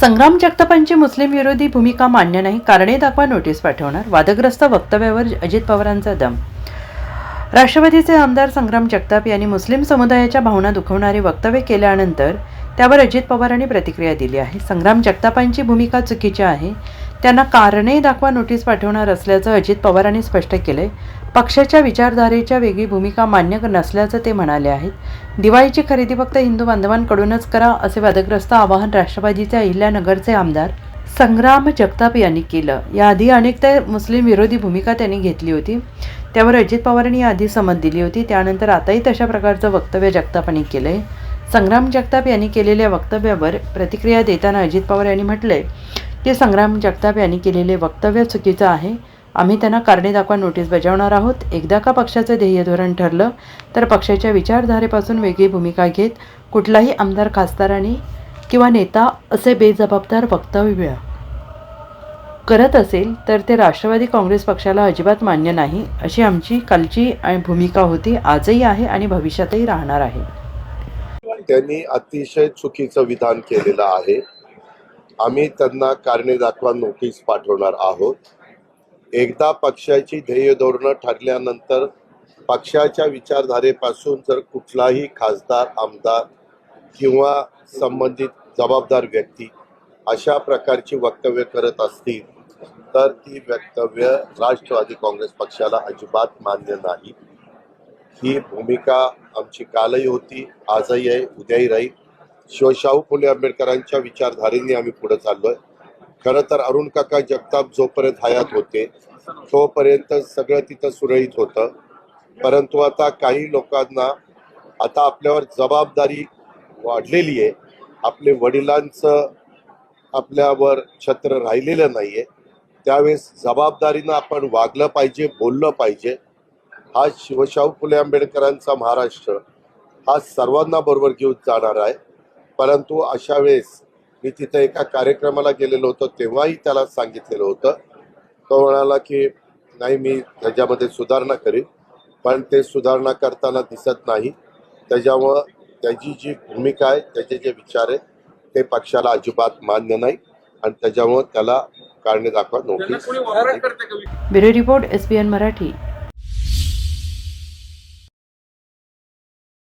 संग्राम जगतापांची मुस्लिम विरोधी भूमिका मान्य नाही कारणे दाखवा नोटीस पाठवणार वादग्रस्त वक्तव्यावर अजित पवारांचा दम. राष्ट्रवादीचे आमदार संग्राम जगताप यांनी मुस्लिम समुदायाच्या भावना दुखवणारे वक्तव्य केल्यानंतर त्यावर अजित पवारांनी प्रतिक्रिया दिली आहे. संग्राम जगतापांची भूमिका चुकीची आहे त्यांना कारणे दाखवा नोटीस पाठवणार असल्याचं अजित पवारांनी स्पष्ट केलंय. पक्षाच्या विचारधारेच्या वेगळी भूमिका मान्य नसल्याचं ते म्हणाले आहेत. दिवाळीची खरेदी फक्त हिंदू बांधवांकडूनच करा असे वादग्रस्त आवाहन राष्ट्रवादीचे अहिल्यानगरचे आमदार संग्राम जगताप यांनी केलं. याआधी अनेकदा मुस्लिम विरोधी भूमिका त्यांनी घेतली होती. त्यावर अजित पवारांनी आधी समज दिली होती. त्यानंतर आताही तशा प्रकारचं वक्तव्य जगतापांनी केलं आहे संग्राम जगताप यांनी केलेल्या वक्तव्यावर प्रतिक्रिया देताना अजित पवार यांनी म्हटलंय की संग्राम जगताप यांनी केलेले वक्तव्य चुकीचं आहे. आम्ही त्यांना कारणे दाखवा नोटीस बजावणार आहोत. एकदा का पक्षाचं ध्येय धोरण ठरलं तर पक्षाच्या विचारधारेपासून वेगळी भूमिका घेत कुठलाही आमदार खासदारांनी किंवा नेता असे बेजबाबदार वक्तव्य करत असेल तर ते राष्ट्रवादी काँग्रेस पक्षाला अजिबात मान्य नाही अशी आमची कालची भूमिका होती. आजही आहे आणि भविष्यातही राहणार आहे. त्यांनी अतिशय चुकीचं विधान केलेलं आहे. आम्ही त्यांना कारणे दाखवा नोटीस पाठवणार आहोत. एकदा पक्षाची ध्येय धोरणं ठरल्यानंतर पक्षाच्या विचारधारेपासून जर कुठलाही खासदार आमदार किंवा संबंधित जबाबदार व्यक्ती अशा प्रकारची वक्तव्य करत असतील तर ती वक्तव्य राष्ट्रवादी काँग्रेस पक्षाला अजिबात मान्य नाही. ही भूमिका आमची कालही होती आजही आहे उद्याही राहील. शिवशाहू फुले आंबेडकरांच्या विचारधारेने आम्ही पुढे चाललोय. खरं तर अरुण काका जगताप जोपर्यंत हयात होते तोपर्यंत सगळं तिथं सुरळीत होतं. परंतु आता काही लोकांना आता आपल्यावर जबाबदारी वाढलेली आहे. आपले वडिलांचं आपल्यावर छत्र राहिलेलं नाहीये. त्यावेळेस जबाबदारीनं आपण वागलं पाहिजे बोललं पाहिजे. हा शिवशाहू फुले आंबेडकरांचा महाराष्ट्र हा सर्वांना बरोबर घेऊन जाणार आहे. परंतु अशा वेळेस मी तिथे एका कार्यक्रमाला गेलेलो होतो तेव्हाही त्याला सांगितलेलं होतं. तो म्हणाला की नाही मी त्याच्यामध्ये सुधारणा करेन. पण ते सुधारणा करताना दिसत नाही. त्याच्यामुळं त्याची जी भूमिका आहे त्याचे जे विचार आहेत ते पक्षाला अजिबात मान्य नाही आणि त्याच्यामुळं त्याला कारणे दाखवा notice. Bureau report S B N Marathi.